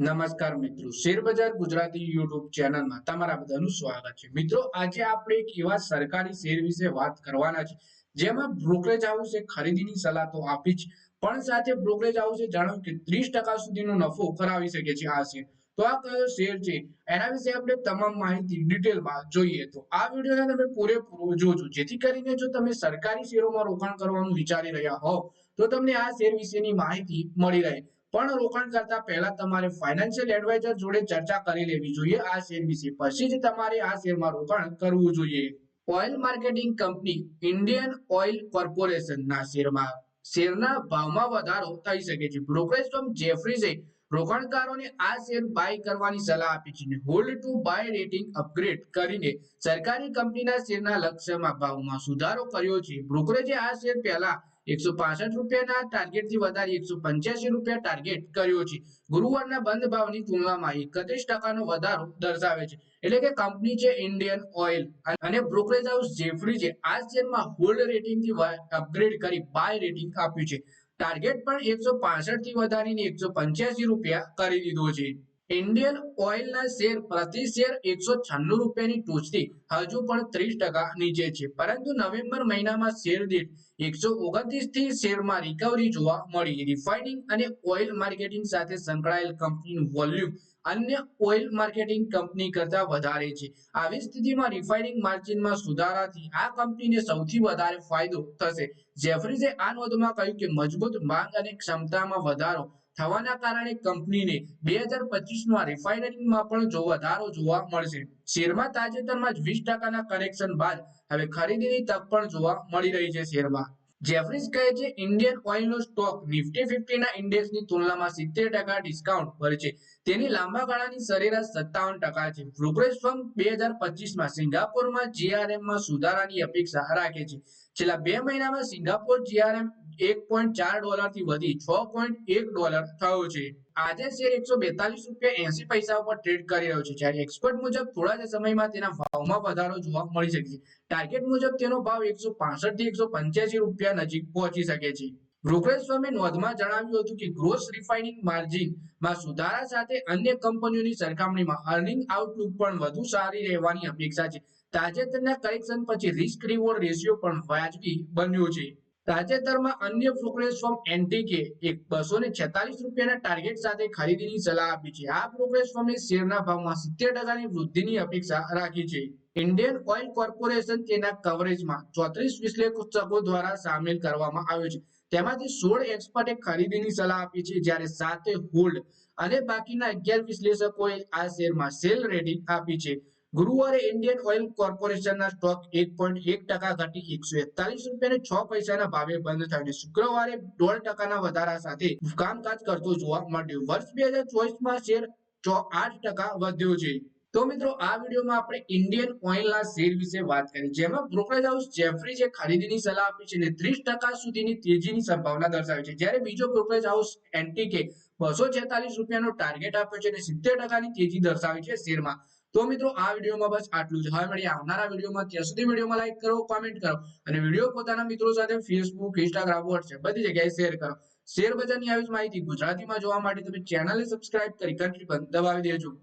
નમસ્કાર મિત્રો. શેરબજાર ગુજરાતી યુટ્યુબ ચેનલમાં તમારા બધાનું સ્વાગત છે. મિત્રો, આજે આપણે એક એવા સરકારી શેર વિશે વાત કરવાના છે, જેમાં બ્રોકરેજ હાઉસે ખરીદીની સલાહ તો આપી જ, પણ સાથે બ્રોકરેજ હાઉસે જણાવ્યું કે ત્રીસ ટકા સુધીનો નફો કરાવી શકે છે આ શેર. તો આ કયો શેર છે? એના વિશે આપણે તમામ માહિતી ડિટેલમાં જોઈએ. તો આ વિડીયોને તમે પૂરેપૂરો જોજો. જેથી કરીને જો તમે સરકારી શેરોમાં રોકાણ કરવાનું વિચારી રહ્યા હોવ, તો તમને આ શેર વિશેની માહિતી મળી રહે. પણ રોકાણ કરતા પહેલા તમારે ફાઇનાન્શિયલ એડવાઇઝર જોડે ચર્ચા કરી લેવી જોઈએ આ શેર વિશે. પછી જ તમારે આ શેરમાં રોકાણ કરવું જોઈએ. Oil marketing company Indian oil corporation ના શેરમાં. શેરના ભાવમાં વધારો થઈ શકે છે. બ્રોકરેજ ફર્મ જેફરીઝે રોકાણકારોને આ શેર બાય કરવાની સલાહ આપી છે hold to buy rating upgrade કરીને સરકારી કંપનીના શેરના લક્ષ્યમાં ભાવમાં સુધારો કર્યો છે. બ્રોકરેજે આ શેર પહેલા એકસો પાસઠ રૂપિયાના ટાર્ગેટથી વધારી એકસો પંચ્યાસી રૂપિયા ટાર્ગેટ કર્યો છે. ગુરુવારના બંધ ભાવની તુલનામાં એકત્રીસ ટકાનો વધારો દર્શાવે છે. એટલે કે કંપની છે ઇન્ડિયન ઓઇલ અને બ્રોકરેજ હાઉસ જેફરીજે આ શેરમાં હોલ્ડ રેટિંગથી અપગ્રેડ કરી બાય રેટિંગ આપ્યું છે. ટાર્ગેટ પણ એકસો પાસઠથી વધારીને એકસો પંચ્યાસી રૂપિયા કરી દીધો છે. ઇન્ડિયન ઓઇલના શેર પ્રતિ શેર એકસો છન્નું રૂપિયાની ટોચથી હજુ પણ ત્રીસ ટકા નીચે છે. પરંતુ નવેમ્બર મહિનામાં શેર દીઠ એકસો ઓગણત્રીસથી શેરમાં રિકવરી જોવા મળી. રિફાઇનિંગ અને ઓઇલ માર્કેટિંગ સાથે સંકળાયેલ કંપનીનું વોલ્યુમ અન્ય ઓઇલ માર્કેટિંગ કંપની કરતા વધારે છે. આવી સ્થિતિમાં રિફાઇનિંગ માર્જિનમાં સુધારાથી આ કંપનીને સૌથી વધારે ફાયદો થશે. જેફરીઝે આ નોંધમાં કહ્યું કે મજબૂત માંગ અને ક્ષમતામાં વધારો થવાના કારણે કંપનીને બે હજાર પચીસમાં રિફાઇનરીમાં પણ વધારો જોવા મળશે. શેરમાં તાજેતરમાં જ વીસ ટકાના કરેક્શન બાદ હવે ખરીદીની તક પણ જોવા મળી રહી છે શેરમાં. જેફરીઝ કહે છે ઇન્ડિયન ઓઇલનો સ્ટોક નિફ્ટી ફિફ્ટીના ઇન્ડેક્સની તુલનામાં સિત્તેર ટકા ડિસ્કાઉન્ટ પર છે. તેની લાંબા ગાળાની સરેરાશ સત્તાવન ટકા છે. બ્રોકરેજ ફર્મ બે હજાર પચીસમાં સિંગાપોરમાં જીઆરએમમાં સુધારાની અપેક્ષા રાખે છે. છેલ્લા બે મહિનામાં સિંગાપોર જીઆરએમ એક પોઈન્ટ ચાર ડોલરથી વધી છ પોઈન્ટ એક ડોલર થયો છે. આજે શેર એકસો બેતાલીસ રૂપિયા એસી પૈસા ઉપર ટ્રેડ કરી રહ્યો છે. જ્યારે એક્સપર્ટ મુજબ થોડા જ સમયમાં તેના ભાવમાં વધારો જોવા મળી શકે છે. ટાર્ગેટ મુજબ તેનો ભાવ એકસો પાસઠથી એકસો પંચ્યાસી રૂપિયા નજીક પહોંચી શકે છે. બ્રોકરેજ ફર્મે નોંધમાં જણાવ્યું હતું કે ગ્રોસ રિફાઇનિંગ માર્જિનમાં સુધારા સાથે અન્ય કંપનીઓની સરખામણીમાં અર્નિંગ આઉટલુક પણ વધુ સારી રહેવાની અપેક્ષા છે. તાજેતરના કરેક્શન પછી રિસ્ક રિવોર્ડ રેશિયો પણ વાજબી બન્યો છે. તાજેતરમાં અન્ય બ્રોકરેજ ફોર્મ એનટીકે એક બસો ને છેતાલીસ રૂપિયાના ટાર્ગેટ સાથે ખરીદીની સલાહ આપી છે. આ બ્રોકરેજ ફોર્મે શેરના ભાવમાં સિત્તેર ટકાની વૃદ્ધિની અપેક્ષા રાખી છે. ઇન્ડિયન ઓઇલ કોર્પોરેશન તેના કવરેજમાં ચોત્રીસ વિશ્લેષકો દ્વારા સામેલ કરવામાં આવ્યો છે. તેમાંથી સોળ એક્સપર્ટે ખરીદીની સલાહ આપી છે, જ્યારે સાતે હોલ્ડ અને બાકીના અગિયાર વિશ્લેષકોએ આ શેરમાં સેલ રેટિંગ આપી છે. ગુરુવારે ઇન્ડિયન ઓઇલ કોર્પોરેશનના સ્ટોક એક પોઈન્ટ એક ટકા ઘટી એકસો એકતાલીસ રૂપિયા છ પૈસાના ભાવે બંધ થયો અને શુક્રવારે દોઢ ટકાના વધારા સાથે કામકાજ કરતો જોવા મળ્યો. વર્ષ બે હજાર ચોવીસમાં શેર આઠ ટકા વધ્યો છે. તો મિત્રો, આ વિડીયોમાં આપણે ઇન્ડિયન ઓઇલના શેર વિશે વાત કરી. જેમાં બ્રોકરેજ હાઉસ જેફરીજે ખરીદીની સલાહ આપી છે અને ત્રીસ ટકા સુધીની તેજીની સંભાવના દર્શાવી છે. જ્યારે બીજો બ્રોકરેજ હાઉસ એનટીકે બસો છેતાલીસ રૂપિયાનો ટાર્ગેટ આપ્યો છે અને સિત્તેર ટકાની તેજી દર્શાવી છે શેરમાં. તો મિત્રો, આ વિડીયોમાં બસ આટલું જ. હવે મળીએ આવનારા વિડીયોમાં. ત્યાં સુધી વિડીયોમાં લાઈક કરો કોમેન્ટ કરો અને વીડિયો પોતાના મિત્રો સાથે ફેસબુક ઇન્સ્ટાગ્રામ વોટ્સએપ બધી જગ્યાએ શેર કરો. શેર બજારની આવી માહિતી ગુજરાતીમાં જોવા માટે તમે ચેનલને સબસ્ક્રાઇબ કરી ઘંટી પણ દબાવી દેજો.